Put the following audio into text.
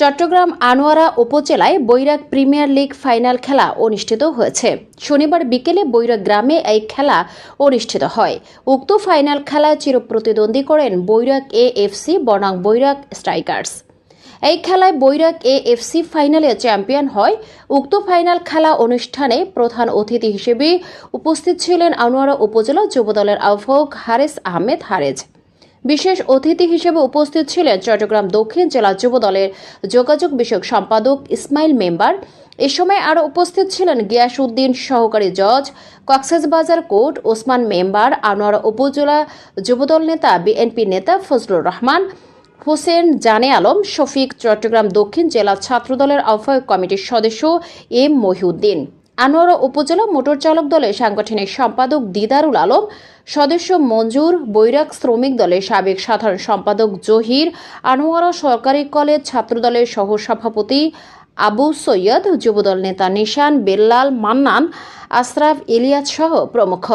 চট্টগ্রাম আনোয়ারা উপজেলায় Bairag premier league final খেলা অনুষ্ঠিত হয়েছে। শনিবার বিকেলে বৈরাগ গ্রামে এই খেলা অনুষ্ঠিত হয়। উক্ত ফাইনাল খেলায় চিরপ্রতিদ্বন্দ্বী করেন বৈরাগ এ এফসি বনাম বৈরাগ স্ট্রাইকার্স। এই খেলায় বৈরাগ এ এফসি ফাইনালে চ্যাম্পিয়ন হয়। উক্ত ফাইনাল খেলা অনুষ্ঠানে প্রধান অতিথি হিসেবে উপস্থিত ছিলেন আনোয়ারা উপজেলা যুবদলের আহ্বায়ক হারেস আহমেদ হারেজ। বিশেষ অতিথি হিসেবে উপস্থিত ছিলেন চট্টগ্রাম দক্ষিণ জেলা যুব দলের যোগাযোগ বিষয়ক সম্পাদক ইসমাইল মেম্বার। এ সময় আরও উপস্থিত ছিলেন গিয়াস উদ্দিন সহকারী জজ কক্সবাজার কোর্ট ওসমান মেম্বার, আনোয়ারা উপজেলা যুবদল নেতা, বিএনপি নেতা ফজলুর রহমান, হোসেন জানে আলম, শফিক চট্টগ্রাম দক্ষিণ জেলা ছাত্রদলের আহ্বায়ক কমিটির সদস্য এম মহিউদ্দিন। আনোয়ারা উপজেলা মোটর চালক দলের সাংগঠনিক সম্পাদক দিদারুল আলম, সদস্য মঞ্জুর, বৈরাগ শ্রমিক দলের সাবেক সাধারণ সম্পাদক জহির, আনোয়ারা সরকারি কলেজ ছাত্রদলের সহ সভাপতি আবু সৈয়দ, যুবদল নেতা নিশান, বেল্লাল মান্নান, আশরাফ ইলিয়াস সহ প্রমুখ।